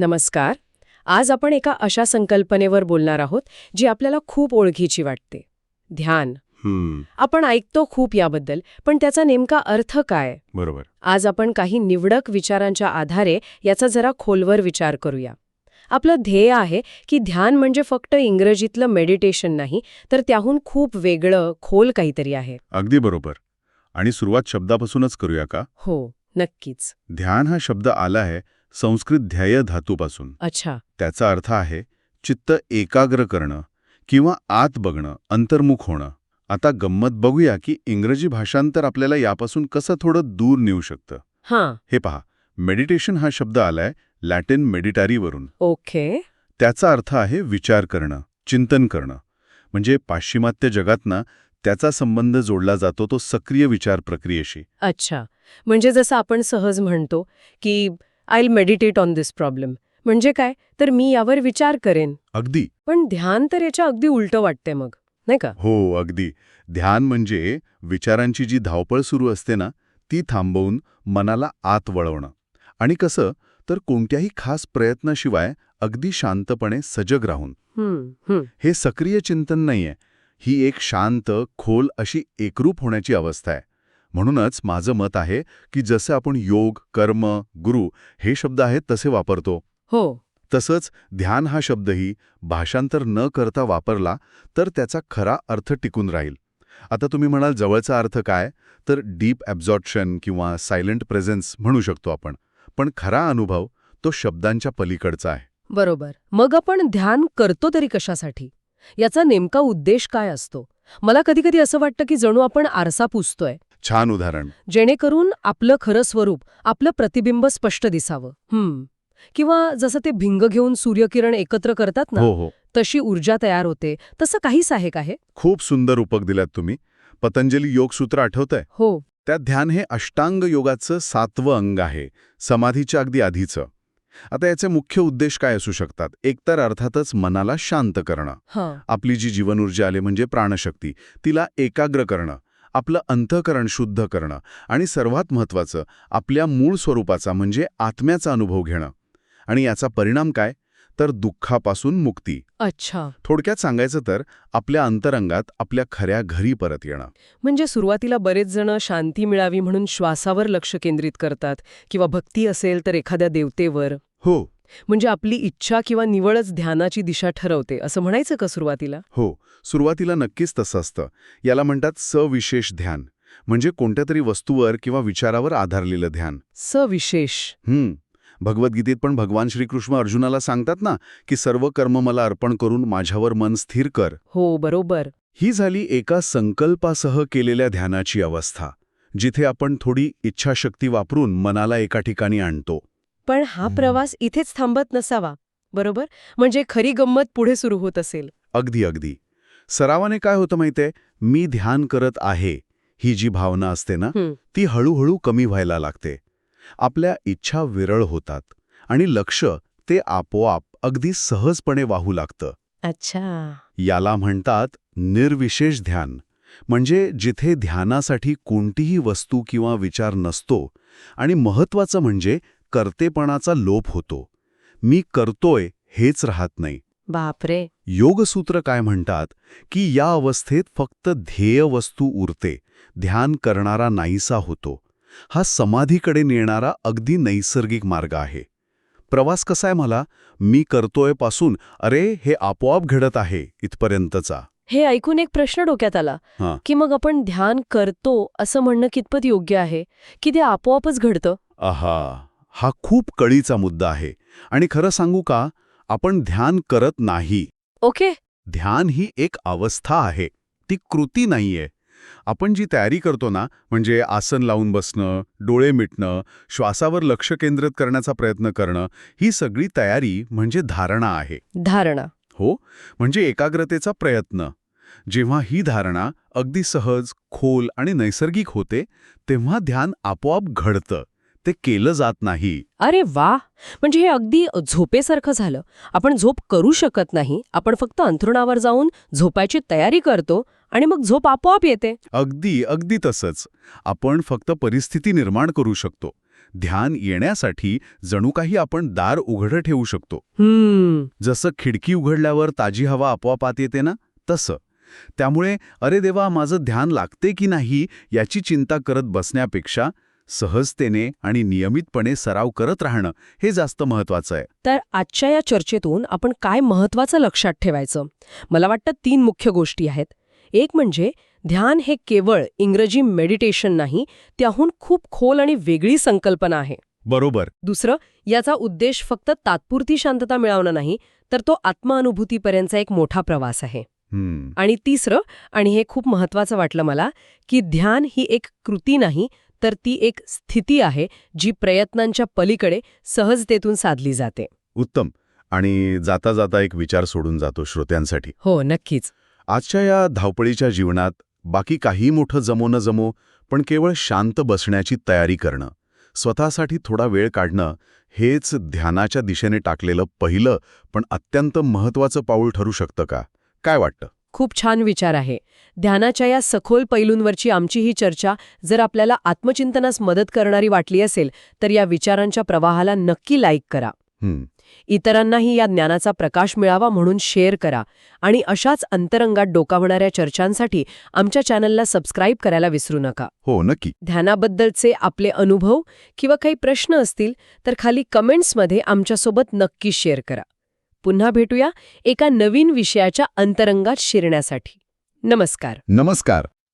नमस्कार. आज आपण एका अशा संकल्पनेवर बोलणार आहोत जी आपल्याला खूप ओळखीची वाटते. ध्यान. आपण ऐकतो खूप याबद्दल पण त्याचा नेमका अर्थ काय? बरोबर. आज आपण काही निवडक विचारांच्या आधारे याचा जरा खोलवर विचार करूया. आपलं ध्येय आहे की ध्यान म्हणजे फक्त इंग्रजीतलं मेडिटेशन नाही तर त्याहून खूप वेगळं खोल काहीतरी आहे. अगदी बरोबर. आणि सुरुवात शब्दापासूनच करूया का? हो नक्कीच. ध्यान हा शब्द आला आहे संस्कृत ध्याय धातूपासून. अच्छा. त्याचा अर्थ आहे चित्त एकाग्र करणं किंवा आत बघणं अंतर्मुख होणं. आता गंमत बघूया की इंग्रजी भाषांतर आपल्याला यापासून कसं थोडं दूर नेऊ शकतं. हां. हे पहा मेडिटेशन हा शब्द आलाय लॅटिन मेडिटारीवरून ओके. त्याचा अर्थ आहे विचार करणं चिंतन करणं. म्हणजे पाश्चिमात्य जगातनं त्याचा संबंध जोडला जातो तो सक्रिय विचार प्रक्रियेशी. अच्छा. म्हणजे जसं आपण सहज म्हणतो की I meditate on this problem म्हणजे काय? तर मी यावर विचार करेन. अगदी. पण ध्यान तर याच्या अगदी उलटं वाटते मग नाही का? हो अगदी. ध्यान म्हणजे विचारांची जी धावपळ सुरू असते ना ती थांबवून मनाला आत वळवणं. आणि कसं? तर कोणत्याही खास प्रयत्नाशिवाय अगदी शांतपणे सजग राहून. हे सक्रिय चिंतन नाहीये. ही एक शांत खोल अशी एकरूप होण्याची अवस्था आहे. म्हणूनच माझं मत आहे की जसे आपण योग कर्म गुरु हे शब्द आहेत तसे वापरतो. हो. तसंच ध्यान हा शब्दही भाषांतर न करता वापरला तर त्याचा खरा अर्थ टिकून राहील. आता तुम्ही म्हणाल जवळचा अर्थ काय? तर डीप ॲब्झॉर्प्शन किंवा सायलेंट प्रेझेन्स म्हणू शकतो आपण. पण खरा अनुभव तो शब्दांच्या पलीकडचा आहे. बरोबर. मग आपण ध्यान करतो तरी कशासाठी? याचा नेमका उद्देश काय असतो? मला कधी कधी असं वाटतं की जणू आपण आरसा पुसतोय. छान उदाहरण. जेणेकरून आपलं खरं स्वरूप आपलं प्रतिबिंब स्पष्ट दिसावं. हम्म. किंवा जसं ते भिंग घेऊन सूर्यकिरण एकत्र करतात ना हो हो. तशी ऊर्जा तयार होते. तसं काहीच आहे का हे? खूप सुंदर रूपक दिल्यात तुम्ही. पतंजली योगसूत्र आठवतंय? हो. त्यात ध्यान हे अष्टांग योगाचं सातवं अंग आहे समाधीच्या अगदी आधीचं. आता याचे मुख्य उद्देश काय असू शकतात? एकतर अर्थातच मनाला शांत करणं. हां. आपली जी जीवनऊर्जा आले म्हणजे प्राणशक्ती तिला एकाग्र करणं. आपलं अंतःकरण शुद्ध करणं आणि सर्वात महत्त्वाचं आपल्या मूळ स्वरूपाचा म्हणजे आत्म्याचा अनुभव घेणं. आणि याचा परिणाम काय? तर दुःखापासून मुक्ती. अच्छा. थोडक्यात सांगायचं तर आपल्या अंतरंगात आपल्या खऱ्या घरी परत येणं. म्हणजे सुरुवातीला बरेच जण शांती मिळावी म्हणून श्वासावर लक्ष केंद्रित करतात किंवा भक्ती असेल तर एखाद्या देवतेवर. हो. म्हणजे आपली इच्छा किंवा निवळच ध्यानाची दिशा ठरवते असं म्हणायचं का सुरुवातीला? हो सुरुवातीला नक्कीच तसं असतं. याला म्हणतात सविशेष ध्यान. म्हणजे कोणत्या तरी वस्तूवर किंवा विचारावर आधारलेलं ध्यान. सविशेष. हम्म. भगवद्गीतेत पण भगवान श्रीकृष्ण अर्जुनाला सांगतात ना की सर्व कर्म मला अर्पण करून माझ्यावर मन स्थिर कर. हो बरोबर. ही झाली एका संकल्पासह केलेल्या ध्यानाची अवस्था जिथे आपण थोडी इच्छाशक्ती वापरून मनाला एका ठिकाणी आणतो. पण हा प्रवास इथेच थांबत नसावा बरोबर? म्हणजे खरी गंमत पुढे सुरू होत असेल. अगदी अगदी. सरावाने काय होतं माहितीये? मी ध्यान करत आहे ही जी भावना असते ना. ती हळूहळू कमी व्हायला लागते. आपल्या इच्छा विरळ होतात आणि लक्ष ते आपोआप अगदी सहजपणे वाहू लागतं. अच्छा. याला म्हणतात निर्विशेष ध्यान. म्हणजे जिथे ध्यानासाठी कोणतीही वस्तू किंवा विचार नसतो आणि महत्वाचं म्हणजे कर्तेपणाचा लोप होतो. मी करतोय हेच राहत नाही. बापरे. योगसूत्र काय म्हणतात? की या अवस्थेत फक्त ध्येय वस्तू उरते. ध्यान करणारा नाहीसा होतो. हा समाधीकडे नेणारा अगदी नैसर्गिक मार्ग आहे. प्रवास कसा आहे मला? मी करतोयपासून अरे हे आपोआप घडत आहे इथपर्यंतचा. हे ऐकून एक प्रश्न डोक्यात आला हां. की मग आपण ध्यान करतो असं म्हणणं कितपत योग्य आहे? की ते आपोआपच घडतं? आहा. हा खूप कळीचा मुद्दा आहे. आणि खरं सांगू का आपण ध्यान करत नाही. ओके. ध्यान ही एक अवस्था आहे. ती कृती नाहीये. आपण जी तयारी करतो ना म्हणजे आसन लावून बसणं डोळे मिटणं श्वासावर लक्ष केंद्रित करण्याचा प्रयत्न करणं ही सगळी तयारी म्हणजे धारणा आहे. धारणा. हो? म्हणजे एकाग्रतेचा प्रयत्न. जेव्हा ही धारणा अगदी सहज खोल आणि नैसर्गिक होते तेव्हा ध्यान आपोआप घडतं. ते केलं जात नाही. अरे वा! म्हणजे हे अगदी झोपेसारखं झालं. आपण झोप करू शकत नाही. आपण फक्त अंथरुणावर जाऊन झोपायची तयारी करतो आणि मग झोप आपोआप येते. अगदी अगदी तसंच. आपण फक्त परिस्थिती निर्माण करू शकतो. ध्यान येण्यासाठी जणू काही आपण दार उघडं ठेवू शकतो. हम्म. जसं खिडकी उघडल्यावर ताजी हवा आपोआप आत येते ना? तसं. त्यामुळे अरे देवा माझं ध्यान लागते की नाही याची चिंता करत बसण्यापेक्षा सहजतेने आणि नियमितपणे सराव करत राहणं हे जास्त महत्वाचं आहे. तर आजच्या या चर्चेतून आपण काय महत्वाचं लक्षात ठेवायचं? मला वाटतं तीन मुख्य गोष्टी आहेत. एक म्हणजे ध्यान हे केवळ इंग्रजी मेडिटेशन नाही त्याहून खूप खोल आणि वेगळी संकल्पना आहे. बरोबर. दुसरं याचा उद्देश फक्त तात्पुरती शांतता मिळवणं नाही तर तो आत्मानुभूतीपर्यंतचा एक मोठा प्रवास आहे. आणि तिसरं आणि हे खूप महत्वाचं वाटलं मला की ध्यान ही एक कृती नाही तर ती एक स्थिती आहे जी प्रयत्नांच्या पलीकडे सहजतेतून साधली जाते. उत्तम. आणि जाता जाता एक विचार सोडून जातो श्रोत्यांसाठी. हो नक्कीच. आजच्या या धावपळीच्या जीवनात बाकी काही मोठं जमो न जमो पण केवळ शांत बसण्याची तयारी करणं स्वतःसाठी थोडा वेळ काढणं हेच ध्यानाच्या दिशेने टाकलेलं पहिलं पण अत्यंत महत्वाचं पाऊल ठरू शकतं का? काय वाटतं? खूप छान विचार आहे. ध्यानाच्या या सखोल पैलूंवरची आमची ही चर्चा जर आपल्याला आत्मचिंतनास मदत करणारी वाटली असेल तर या विचारांच्या प्रवाहाला नक्की लाईक करा. इतरांनाही या ज्ञानाचा प्रकाश मिळावा म्हणून शेअर करा आणि अशाच अंतरंगात डोकावणाऱ्या चर्चांसाठी आमच्या चॅनलला सबस्क्राईब करायला विसरू नका. हो नक्की. ध्यानाबद्दलचे आपले अनुभव किंवा काही प्रश्न असतील तर खाली कमेंट्समध्ये आमच्यासोबत नक्की शेअर करा. पुन्हा भेटूया एका नवीन विषयाच्या अंतरंगात शिरण्यासाठी. नमस्कार. नमस्कार.